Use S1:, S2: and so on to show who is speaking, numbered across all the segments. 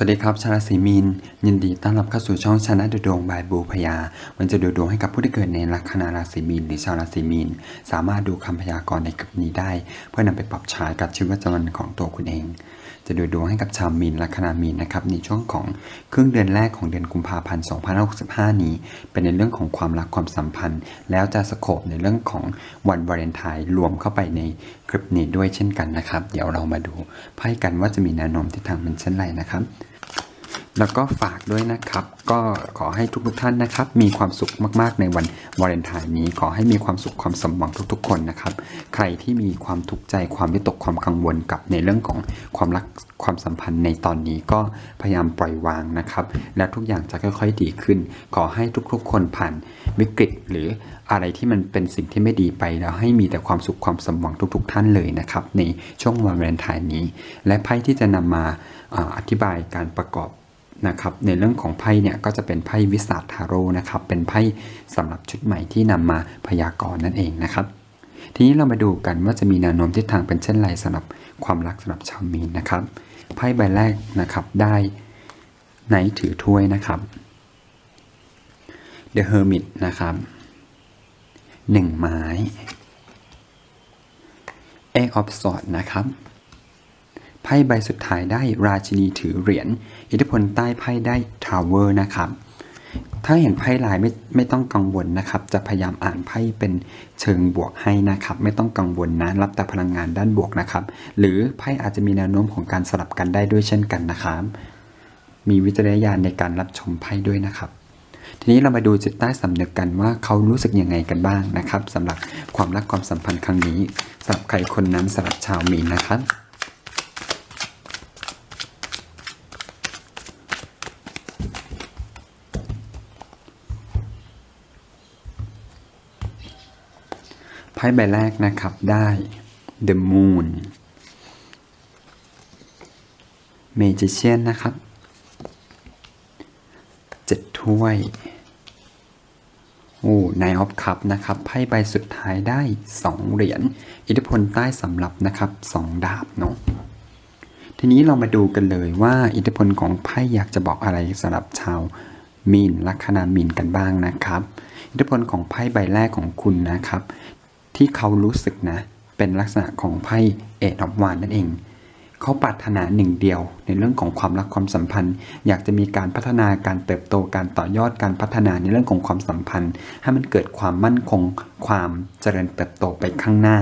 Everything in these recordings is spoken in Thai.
S1: สวัสดีครับ ชาวราศีมีน ยินดีต้อนรับเข้าสู่ช่องชนะดูดวงบายบูพยา มันจะดูดวงให้กับผู้ที่เกิดในลัคนาราศีมีนหรือชาวราศีมีน สามารถดูคำพยากรณ์ในคลิปนี้ได้ เพื่อนำไปปรับใช้กับชีวิตประจำวันของตัวคุณเอง จะดูดวงให้กับชาวมีนลัคนามีนนะครับในช่วงของครึ่งเดือนแรกของเดือนกุมภาพันธ์ 2565 นี้ เป็นในเรื่องของความรักความสัมพันธ์ แล้วจะสโคบในเรื่องของวันวาเลนไทน์รวมเข้าไปในคลิปนี้ด้วยเช่นกันนะครับ เดี๋ยวเรามาดูไพ่กันว่าจะมีแนวโน้มทิศทางเป็นเช่นไรนะครับ แล้วก็ฝากด้วยนะครับ ก็ขอให้ทุกๆท่านนะครับ มีความสุขมากๆในวันวาเลนไทน์นี้ ขอให้มีความสุขความสมหวังทุกๆ คนนะครับ ใครที่มีความทุกข์ใจความวิตกความกังวลกับในเรื่องของความรักความสัมพันธ์ในตอนนี้ก็พยายามปล่อยวางนะครับ และทุกอย่างจะค่อย ๆ ดีขึ้น ขอให้ทุกๆ คนผ่านวิกฤตหรืออะไรที่มันเป็นสิ่งที่ไม่ดีไปแล้วให้มีแต่ความสุขความสมหวังทุก ๆ ท่านเลยนะครับ ในช่วงวันวาเลนไทน์นี้ และไพ่ที่จะนำมาอาอธิบายการประกอบ นะครับในเรื่องของไพ่เนี่ยก็จะเป็นไพ่วิสาทาโร่นะครับเป็นไพ่สำหรับชุดใหม่ที่นำมาพยากรณ์นั่นเองนะครับ ทีนี้เรามาดูกันว่าจะมีแนวโน้มทิศทางเป็นเช่นไรสำหรับความรักสำหรับชาวมีนนะครับไพ่ใบแรกนะครับได้ไนถือถ้วยนะครับ The Hermit นะครับหนึ่งไม้ Egg of Swords นะครับ ไพ่ใบสุดท้ายได้ราชินีถือเหรียญ อิทธิพลใต้ไพ่ได้ทาวเวอร์นะครับ ถ้าเห็นไพ่ลายไม่ไม่ต้องกังวลนะครับ จะพยายามอ่านไพ่เป็นเชิงบวกให้นะครับ ไม่ต้องกังวลนะ รับแต่พลังงานด้านบวกนะครับ หรือไพ่อาจจะมีแนวโน้มของการสลับกันได้ด้วยเช่นกันนะครับ มีวิจารณญาณในการรับชมไพ่ด้วยนะครับทีนี้เรามาดูจิตใต้สำนึกกันว่าเขารู้สึกยังไงกันบ้างนะครับสำหรับความรักความสัมพันธ์ครั้งนี้สำหรับใครคนนั้นสำหรับชาวมีนนะครับ พ่ใบแรกนะครับได้ The Moon Magician นะครับเจ็ดถ้วยโอ้ Nine of Cup นะครับไพ่ใบสุดท้ายได้ 2 เหรียญอิทธิพลใต้สำหรับนะครับ 2 ดาบเนาะทีนี้เรามาดูกันเลยว่าอิทธิพลของไพ่อยากจะบอกอะไรสำหรับชาวมีนลัคนามีนกันบ้างนะครับ อิทธิพลของไพ่ใบแรกของคุณนะครับ ที่เขารู้สึกนะ เป็นลักษณะของไพ่เอ็ดอฟวานนั่นเอง เขาปรารถนาหนึ่งเดียว ในเรื่องของความรักความสัมพันธ์ อยากจะมีการพัฒนาการเติบโตการต่อยอดการพัฒนาในเรื่องของความสัมพันธ์ ให้มันเกิดความมั่นคง ความเจริญเติบโตไปข้างหน้า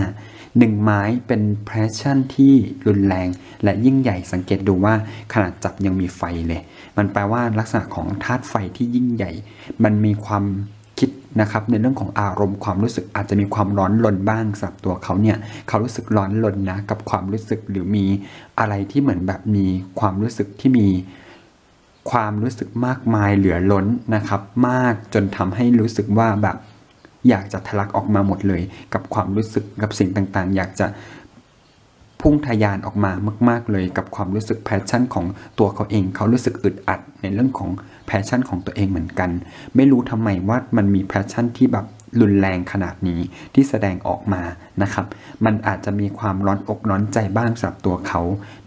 S1: หนึ่งไม้เป็นแพชชั่นที่รุนแรง และยิ่งใหญ่สังเกตดูว่าขนาดจับยังมีไฟเลย มันแปลว่าลักษณะของธาตุไฟที่ยิ่งใหญ่ มันมีความ นะครับในเรื่องของอารมณ์ความรู้สึกอาจจะมีความร้อนรนบ้างสำหรับตัวเขาเนี่ยเขารู้สึกร้อนรนนะกับความรู้สึกหรือมีอะไรที่เหมือนแบบมีความรู้สึกที่มีความรู้สึกมากมายเหลือล้นนะครับ มากจนทำให้รู้สึกว่าแบบอยากจะทะลักออกมาหมดเลย กับความรู้สึกกับสิ่งต่างๆ อยากจะพุ่งทะยานออกมามาก ๆเลย กับความรู้สึกแพชชั่นของตัวเขาเอง เขารู้สึกอึดอัดในเรื่องของ แพชชั่นของตัวเองเหมือนกัน ไม่รู้ทำไมว่ามันมีแพชชั่นที่แบบรุนแรงขนาดนี้ที่แสดงออกมานะครับ มันอาจจะมีความร้อนอกร้อนใจบ้างสำหรับตัวเขา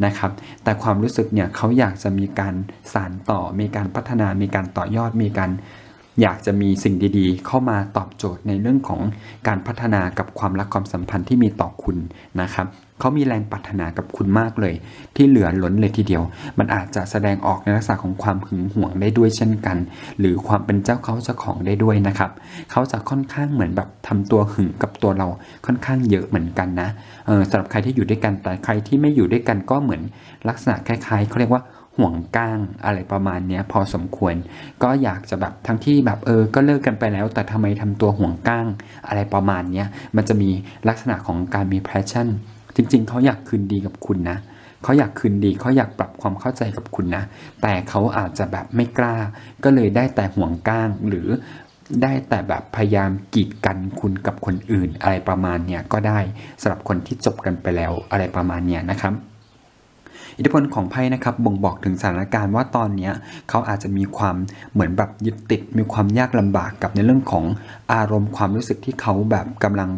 S1: นะครับ แต่ความรู้สึกเนี่ยเขาอยากจะมีการสานต่อ มีการพัฒนา มีการต่อยอด มีการ อยากจะมีสิ่งดีๆ เข้ามาตอบโจทย์ในเรื่องของการพัฒนากับความรักความสัมพันธ์ที่มีต่อคุณนะครับเขามีแรงปรารถนากับคุณมากเลย ที่เหลือล้นเลยทีเดียว มันอาจจะแสดงออกในลักษณะของความหึงหวงได้ด้วยเช่นกัน หรือความเป็นเจ้าเขาเจ้าของได้ด้วยนะครับเขาจะค่อนข้างเหมือนแบบทำตัวหึงกับตัวเราค่อนข้างเยอะเหมือนกันนะออสำหรับใครที่อยู่ด้วยกันแต่ใครที่ไม่อยู่ด้วยกันก็เหมือนลักษณะคล้ายๆเขาเรียกว่า ห่วงก้างอะไรประมาณเนี้ยพอสมควร ก็อยากจะแบบทั้งที่แบบเออ ก็เลิกกันไปแล้ว แต่ทำไมทำตัวห่วงก้างอะไรประมาณเนี้ยมันจะมีลักษณะของการมี passion จริง ๆเขาอยากคืนดีกับคุณนะเขาอยากคืนดีเขาอยากปรับความเข้าใจกับคุณนะ แต่เขาอาจจะแบบไม่กล้า ก็เลยได้แต่ห่วงก้างหรือได้แต่แบบพยายามกีดกันคุณกับคนอื่น อะไรประมาณเนี้ยก็ได้สำหรับคนที่จบกันไปแล้วอะไรประมาณเนี้ยนะครับ อิทธิพลของไพ่นะครับบ่งบอกถึงสถานการณ์ว่าตอนนี้เขาอาจจะมีความเหมือนแบบยึดติด มีความยากลำบากกับในเรื่องของอารมณ์ความรู้สึกที่เขาแบบกำลัง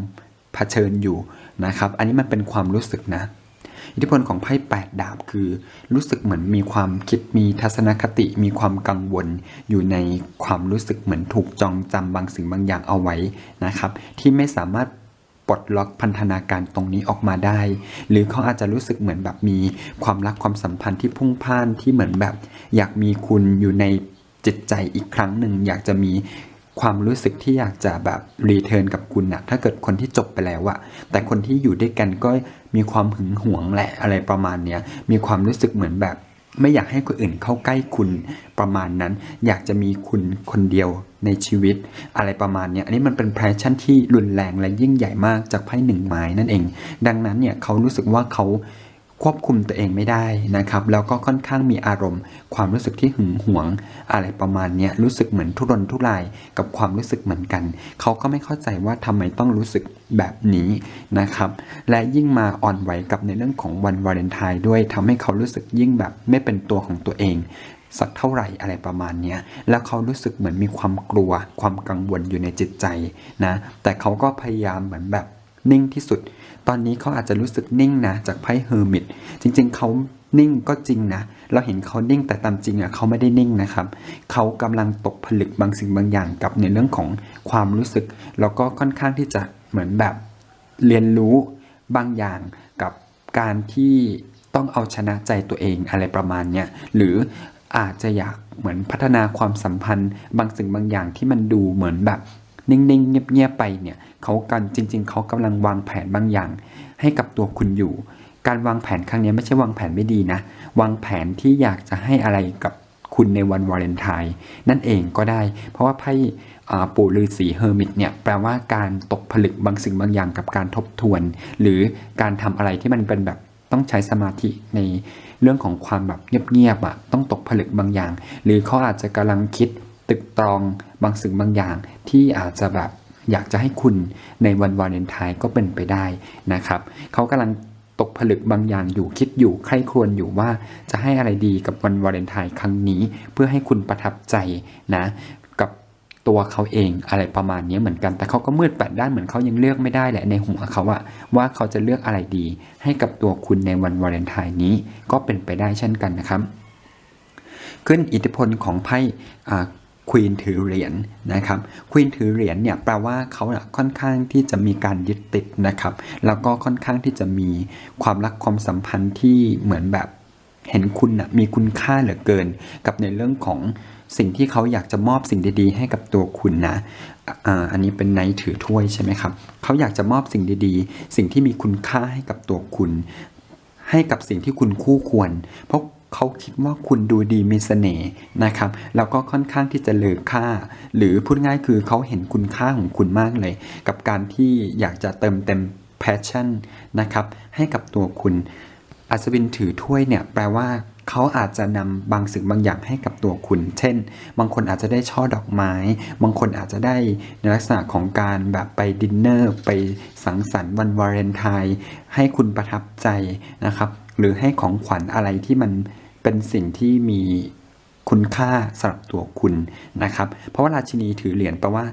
S1: เผชิญอยู่นะครับ อันนี้มันเป็นความรู้สึกนะอิทธิพลของไพ่แปดดาบคือ รู้สึกเหมือนมีความคิดมีทัศนคติมีความกังวล อยู่ในความรู้สึกเหมือนถูกจองจำบางสิ่งบางอย่างเอาไว้นะครับ ที่ไม่สามารถ ลดล็อกพันธนาการตรงนี้ออกมาได้ หรือเขาอาจจะรู้สึกเหมือนแบบมีความรักความสัมพันธ์ที่พุ่งพ่านที่เหมือนแบบ อยากมีคุณอยู่ในจิตใจอีกครั้งหนึ่งอยากจะมีความรู้สึกที่อยากจะแบบรีเทิร์นกับคุณนะถ้าเกิดคนที่จบไปแล้วอะแต่คนที่อยู่ด้วยกันก็มีความหึงหวงแหละอะไรประมาณเนี้ยมีความรู้สึกเหมือนแบบ ไม่อยากให้คนอื่นเข้าใกล้คุณประมาณนั้น อยากจะมีคุณคนเดียวในชีวิต อะไรประมาณเนี้ยอันนี้มันเป็นแพชชั่นที่รุนแรงและยิ่งใหญ่มากจากไพ่หนึ่งไม้นั่นเอง ดังนั้นเนี่ยเขารู้สึกว่าเขา ควบคุมตัวเองไม่ได้นะครับ แล้วก็ค่อนข้างมีอารมณ์ ความรู้สึกที่หึงหวง อะไรประมาณนี้รู้สึกเหมือนทุรนทุรายกับความรู้สึกเหมือนกัน เขาก็ไม่เข้าใจว่าทำไมต้องรู้สึกแบบนี้นะครับ และยิ่งมาอ่อนไหวกับในเรื่องของวันวาเลนไทน์ด้วยทำให้เขารู้สึกยิ่งแบบไม่เป็นตัวของตัวเองสักเท่าไหร่อะไรประมาณนี้แล้วเขารู้สึกเหมือนมีความกลัว ความกังวลอยู่ในจิตใจนะ แต่เขาก็พยายามเหมือนแบบนิ่งที่สุด ตอนนี้เขาอาจจะรู้สึกนิ่งนะจากไพ่เฮอร์มิตจริงๆเขานิ่งก็จริงนะ เราเห็นเขานิ่งแต่ตามจริงอะเขาไม่ได้นิ่งนะครับ เขากำลังตกผลึกบางสิ่งบางอย่างกับในเรื่องของความรู้สึก แล้วก็ค่อนข้างที่จะเหมือนแบบเรียนรู้บางอย่างกับการที่ต้องเอาชนะใจตัวเองอะไรประมาณเนี้ยหรืออาจจะอยากเหมือนพัฒนาความสัมพันธ์ บางสิ่งบางอย่างที่มันดูเหมือนแบบนิ่งๆเงียบๆไปเนี่ย เขากันจริง ๆ เขากำลังวางแผนบางอย่าง ให้กับตัวคุณอยู่ การวางแผนครั้งนี้ไม่ใช่วางแผนไม่ดีนะ วางแผนที่อยากจะให้อะไรกับคุณในวันวาเลนไทน์นั่นเองก็ได้ เพราะว่าไพ่อ่าปู่ฤาษีเฮอร์มิตเนี่ยแปลว่าการตกผลึกบางสิ่งบางอย่างกับการทบทวน หรือการทำอะไรที่มันเป็นแบบต้องใช้สมาธิในเรื่องของความแบบเงียบๆอะต้องตกผลึกบางอย่าง หรือเขาอาจจะกำลังคิดตึกตรองบางสิ่งบางอย่างที่อาจจะแบบ อยากจะให้คุณในวันวาเลนไทน์ก็เป็นไปได้นะครับเขากำลังตกผลึกบางอย่างอยู่คิดอยู่ใคร่ครวญอยู่ว่าจะให้อะไรดีกับวันวาเลนไทน์ครั้งนี้ เพื่อให้คุณประทับใจนะกับตัวเขาเองอะไรประมาณนี้เหมือนกัน แต่เขาก็มืดแปดด้านเหมือนเขายังเลือกไม่ได้แหละในหัวเขาอะว่าเขาจะเลือกอะไรดี ให้กับตัวคุณในวันวาเลนไทน์นี้ก็เป็นไปได้เช่นกันนะครับ ขึ้นอิทธิพลของไพ่ ควีนถือเหรียญนะครับควีนถือเหรียญเนี่ยแปลว่าเขาน่ะค่อนข้างที่จะมีการยึดติดนะครับ แล้วก็ค่อนข้างที่จะมีความรักความสัมพันธ์ที่เหมือนแบบเห็นคุณนะมีคุณค่าเหลือเกิน กับในเรื่องของสิ่งที่เขาอยากจะมอบสิ่งดีๆ ให้กับตัวคุณนะอันนี้เป็นไนท์ถือถ้วยใช่ไหมครับเขาอยากจะมอบสิ่งดีๆ สิ่งที่มีคุณค่าให้กับตัวคุณ ให้กับสิ่งที่คุณคู่ควร เพราะ เขาคิดว่าคุณดูดีมีเสน่ห์นะครับ แล้วก็ค่อนข้างที่จะเลอค่า หรือพูดง่ายคือเขาเห็นคุณค่าของคุณมากเลย กับการที่อยากจะเติมเต็ม passion นะครับให้กับตัวคุณ อัศวินถือถ้วยเนี่ยแปลว่าเขาอาจจะนำบางสิ่งบางอย่างให้กับตัวคุณ เช่น บางคนอาจจะได้ช่อดอกไม้ บางคนอาจจะได้ในลักษณะของการแบบไปดินเนอร์ ไปสังสรรค์วันวาเลนไทน์ให้คุณประทับใจนะครับ หรือให้ของขวัญอะไรที่มัน เป็นสิ่งที่มีคุณค่าสำหรับตัวคุณนะครับ เพราะว่าราชินีถือเหรียญแปลว่า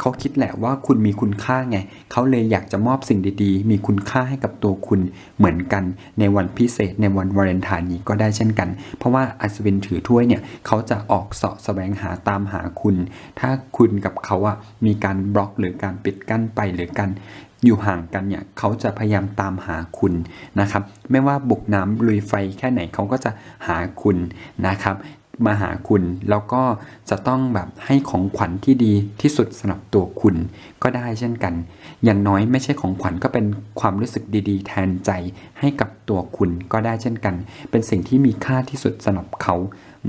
S1: เขาคิดแหละว่าคุณมีคุณค่าไง เขาเลยอยากจะมอบสิ่งดีๆ มีคุณค่าให้กับตัวคุณเหมือนกันในวันพิเศษในวันวาเลนไทน์นี้ก็ได้เช่นกัน เพราะว่าอัศวินถือถ้วยเนี่ย เขาจะออกเสาะแสวงหาตามหาคุณ ถ้าคุณกับเขาอะมีการบล็อกหรือการปิดกั้นไปหรือการ อยู่ห่างกันเนี่ยเขาจะพยายามตามหาคุณนะครับ ไม่ว่าบุกน้ำลุยไฟแค่ไหนเขาก็จะหาคุณนะครับ มาหาคุณแล้วก็จะต้องแบบให้ของขวัญที่ดีที่สุดสำหรับตัวคุณก็ได้เช่นกัน อย่างน้อยไม่ใช่ของขวัญก็เป็นความรู้สึกดี ๆ แทนใจให้กับตัวคุณก็ได้เช่นกัน เป็นสิ่งที่มีค่าที่สุดสำหรับเขา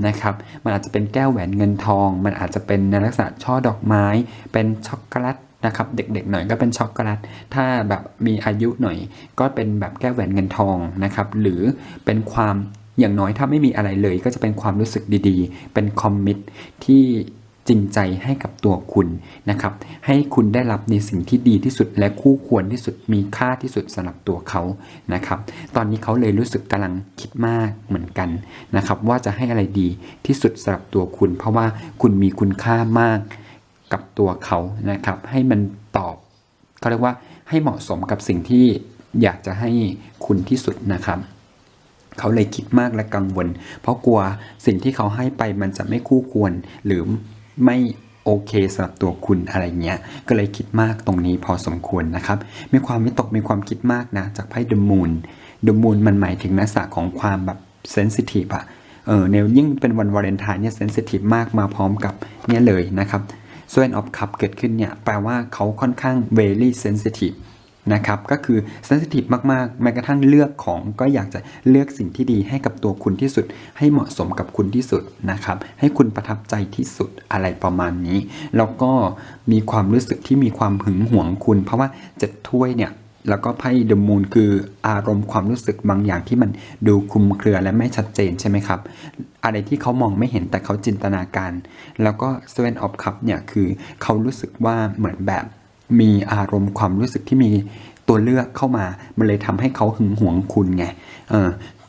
S1: นะครับ มันอาจจะเป็นแก้วแหวนเงินทอง มันอาจจะเป็นในลักษณะช่อดอกไม้ เป็นช็อกโกแลต นะครับเด็กๆหน่อยก็เป็นช็อกโกแลตถ้าแบบมีอายุหน่อย ก็เป็นแบบแก้วแหวนเงินทองนะครับหรือเป็นความอย่างน้อยถ้าไม่มีอะไรเลย ก็จะเป็นความรู้สึกดีๆ เป็นคอมมิตที่จริงใจให้กับตัวคุณนะครับ ให้คุณได้รับในสิ่งที่ดีที่สุดและคู่ควรที่สุดมีค่าที่สุดสำหรับตัวเขานะครับ ตอนนี้เขาเลยรู้สึกกำลังคิดมากเหมือนกันนะครับ ว่าจะให้อะไรดีที่สุดสำหรับตัวคุณ เพราะว่าคุณมีคุณค่ามาก กับตัวเขานะครับ ให้มันตอบเขาเรียกว่าให้เหมาะสมกับสิ่งที่อยากจะให้คุณที่สุดนะครับ เขาเลยคิดมากและกังวล เพราะกลัวสิ่งที่เขาให้ไปมันจะไม่คู่ควรหรือไม่โอเคสำหรับตัวคุณอะไรเงี้ย ก็เลยคิดมากตรงนี้พอสมควรนะครับ มีความวิตกมีความคิดมากนะ จากไพ่เดมูนเดมูนมันหมายถึงลักษณะของความแบบเซนซิทีฟอะเออในยิ่งเป็นวันวาเลนไทน์เนี่ยเซนซิทีฟมากมาพร้อมกับเนี่ยเลยนะครับ ส่วนออฟคัพเกิดขึ้นเนี่ยแปลว่าเขาค่อนข้าง very sensitive นะครับก็คือ sensitive มากๆ แม้กระทั่งเลือกของก็อยากจะเลือกสิ่งที่ดีให้กับตัวคุณที่สุด ให้เหมาะสมกับคุณที่สุดนะครับ ให้คุณประทับใจที่สุดอะไรประมาณนี้ แล้วก็มีความรู้สึกที่มีความหึงหวงคุณ เพราะว่าเจ็ดถ้วยเนี่ย แล้วก็ไพ่เดอะมูนคืออารมณ์ความรู้สึกบางอย่างที่มันดูคลุมเครือและไม่ชัดเจนใช่ไหมครับ อะไรที่เขามองไม่เห็นแต่เขาจินตนาการ แล้วก็เซเว่นออฟคัพเนี่ยคือเขารู้สึกว่าเหมือนแบบมีอารมณ์ความรู้สึกที่มีตัวเลือกเข้ามา มันเลยทำให้เขาหึงหวงคุณไง เออ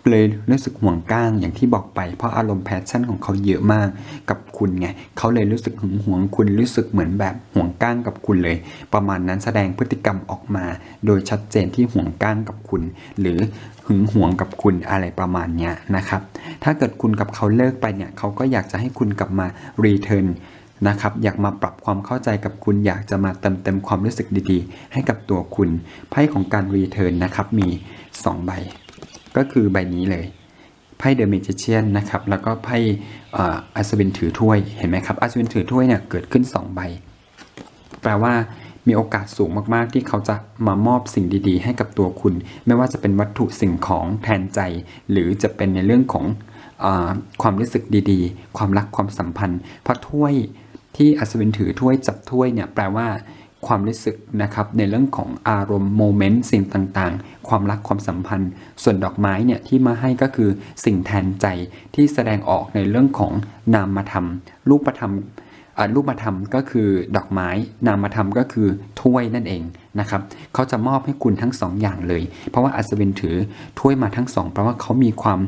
S1: เลยรู้สึกห่วงก้างอย่างที่บอกไป เพราะอารมณ์แพชชั่นของเขาเยอะมากกับคุณไงเขาเลยรู้สึกหึงหวงคุณรู้สึกเหมือนแบบห่วงก้างกับคุณเลย ประมาณนั้นแสดงพฤติกรรมออกมา โดยชัดเจนที่ห่วงก้างกับคุณ หรือหึงหวงกับคุณอะไรประมาณเนี้ยนะครับถ้าเกิดคุณกับเขาเลิกไปเนี่ยเขาก็อยากจะให้คุณกลับมารีเทิร์นนะครับอยากมาปรับความเข้าใจกับคุณอยากจะมาเติมเต็มความรู้สึกดีๆ ให้กับตัวคุณไพ่ของการรีเทิร์นนะครับมี 2 ใบ ก็คือใบนี้เลยไพ่เดอะเมจิเชียนนะครับแล้วก็ไพ่อัศวินถือถ้วยเห็นไหมครับอัศวินถือถ้วยเนี่ยเกิดขึ้น 2 ใบ แปลว่ามีโอกาสสูงมากๆ ที่เขาจะมามอบสิ่งดีๆ ให้กับตัวคุณ ไม่ว่าจะเป็นวัตถุสิ่งของแทนใจ หรือจะเป็นในเรื่องของอความรู้สึกดีๆ ความรักความสัมพันธ์เพราะถ้วยที่อัศวินถือถ้วยจับถ้วยเนี่ยแปลว่า ความรู้สึกนะครับในเรื่องของอารมณ์โมเมนต์สิ่งต่างๆ ความรักความสัมพันธ์ ส่วนดอกไม้เนี่ยที่มาให้ก็คือสิ่งแทนใจที่แสดงออกในเรื่องของนามธรรมรูปธรรมรูปธรรมก็คือดอกไม้นามธรรมก็คือถ้วยนั่นเองนะครับเขาจะมอบให้คุณทั้งสองอย่างเลย เพราะว่าอัศวินถือถ้วยมาทั้งสองเพราะว่าเขามีความ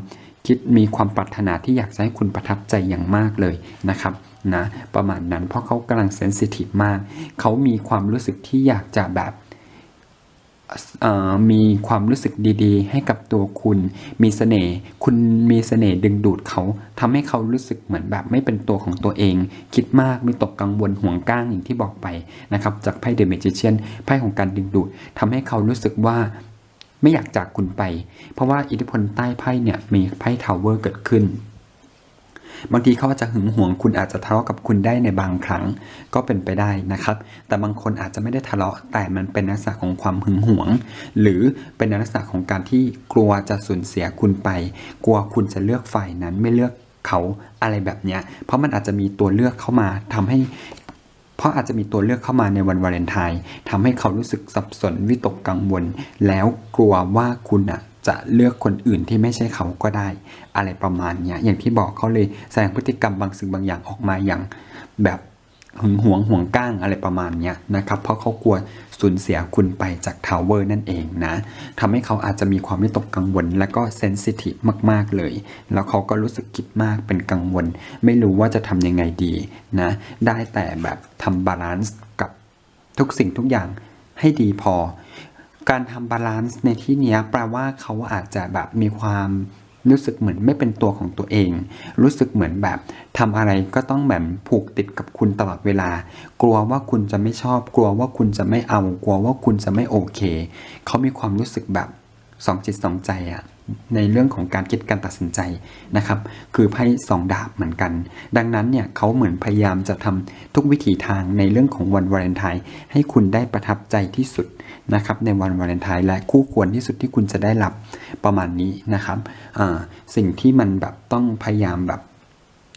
S1: คิดมีความปรารถนาที่อยากจะให้คุณประทับใจอย่างมากเลยนะครับ นะประมาณนั้นเพราะเขากำลังเซนซิทีฟมาก เขามีความรู้สึกที่อยากจะแบบมีความรู้สึกดีๆ ให้กับตัวคุณ มีเสน่ห์ คุณมีเสน่ห์ดึงดูดเขาทำให้เขารู้สึกเหมือนแบบไม่เป็นตัวของตัวเอง คิดมากมีตกกังวลห่วงก้างอย่างที่บอกไปนะครับ จากไพ่เดอะเมจิเชียนไพ่ของการดึงดูดทำให้เขารู้สึกว่าไม่อยากจากคุณไป เพราะว่าอิทธิพลใต้ไพ่เนี่ยมีไพ่ทาวเวอร์เกิดขึ้น บางทีเขาอาจจะหึงหวงคุณอาจจะทะเลาะกับคุณได้ในบางครั้งก็เป็นไปได้นะครับ แต่บางคนอาจจะไม่ได้ทะเลาะแต่มันเป็นลักษณะของความหึงหวง หรือเป็นลักษณะของการที่กลัวจะสูญเสียคุณไป กลัวคุณจะเลือกฝ่ายนั้นไม่เลือกเขาอะไรแบบเนี้ยเพราะมันอาจจะมีตัวเลือกเข้ามาทำให้เพราะอาจจะมีตัวเลือกเข้ามาในวันวาเลนไทน์ทำให้เขารู้สึกสับสนวิตกกังวล แล้วกลัวว่าคุณอะ จะเลือกคนอื่นที่ไม่ใช่เขาก็ได้ อะไรประมาณเนี้ยอย่างที่บอกเขาเลยแสดงพฤติกรรมบางสิ่งบางอย่างออกมาอย่างแบบหึงหวงห่วงก้างอะไรประมาณเนี้ยนะครับ เพราะเขากลัวสูญเสียคุณไปจากทาวเวอร์นั่นเองนะทำให้เขาอาจจะมีความวิตกกังวล และก็เซนซิทีฟมาก ๆ เลย แล้วเขาก็รู้สึกคิดมากเป็นกังวล ไม่รู้ว่าจะทำยังไงดีนะ ได้แต่แบบทำบาลานซ์กับทุกสิ่งทุกอย่างให้ดีพอ การทำบาลานซ์ในที่นี้แปลว่าเขาอาจจะแบบมีความรู้สึกเหมือนไม่เป็นตัวของตัวเอง รู้สึกเหมือนแบบทำอะไรก็ต้องแบบผูกติดกับคุณตลอดเวลา กลัวว่าคุณจะไม่ชอบ กลัวว่าคุณจะไม่เอา กลัวว่าคุณจะไม่โอเค เขามีความรู้สึกแบบสองจิตสองใจอะในเรื่องของการคิดการตัดสินใจนะครับ คือไพ่สองดาบเหมือนกัน ดังนั้นเนี่ยเขาเหมือนพยายามจะทำทุกวิถีทางในเรื่องของวันวาเลนไทน์ให้คุณได้ประทับใจที่สุด นะครับในวันวาเลนไทน์และคู่ควรที่สุดที่คุณจะได้รับประมาณนี้นะครับสิ่งที่มันแบบต้องพยายามแบบ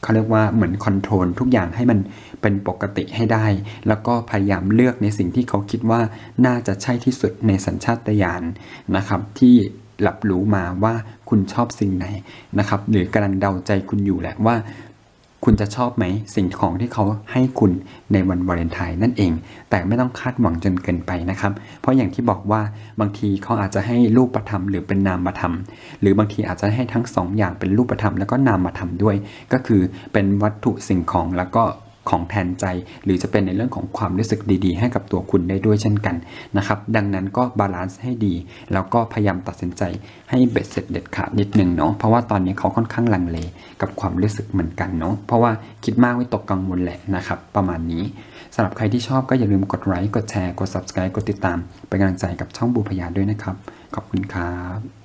S1: เขาเรียกว่าเหมือนคอนโทรลทุกอย่างให้มันเป็นปกติให้ได้ แล้วก็พยายามเลือกในสิ่งที่เขาคิดว่าน่าจะใช่ที่สุดในสัญชาตญาณนะครับ ที่รับรู้มาว่าคุณชอบสิ่งไหนนะครับ หรือกำลังเดาใจคุณอยู่แหละว่า คุณจะชอบไหมสิ่งของที่เขาให้คุณในวันวาเลนไทน์นั่นเอง แต่ไม่ต้องคาดหวังจนเกินไปนะครับ เพราะอย่างที่บอกว่าบางทีเขาอาจจะให้รูปธรรมหรือเป็นนามธรรม หรือบางทีอาจจะให้ทั้งสองอย่างเป็นรูปธรรมแล้วก็นามธรรมด้วย ก็คือเป็นวัตถุสิ่งของแล้วก็ ของแทนใจ หรือจะเป็นในเรื่องของความรู้สึกดีๆ ให้กับตัวคุณได้ด้วยเช่นกันนะครับดังนั้นก็บาลานซ์ให้ดี แล้วก็พยายามตัดสินใจให้เบ็ดเสร็จเด็ดขาดนิดนึงเนาะเพราะว่าตอนนี้เขาค่อนข้างลังเลกับความรู้สึกเหมือนกันเนาะเพราะว่าคิดมากวิตกกังวลแหละนะครับประมาณนี้สำหรับใครที่ชอบก็อย่าลืมกดไลค์กดแชร์กด subscribe กดติดตามเป็นกำลังใจกับช่องบูพยาด้วยนะครับ ขอบคุณครับ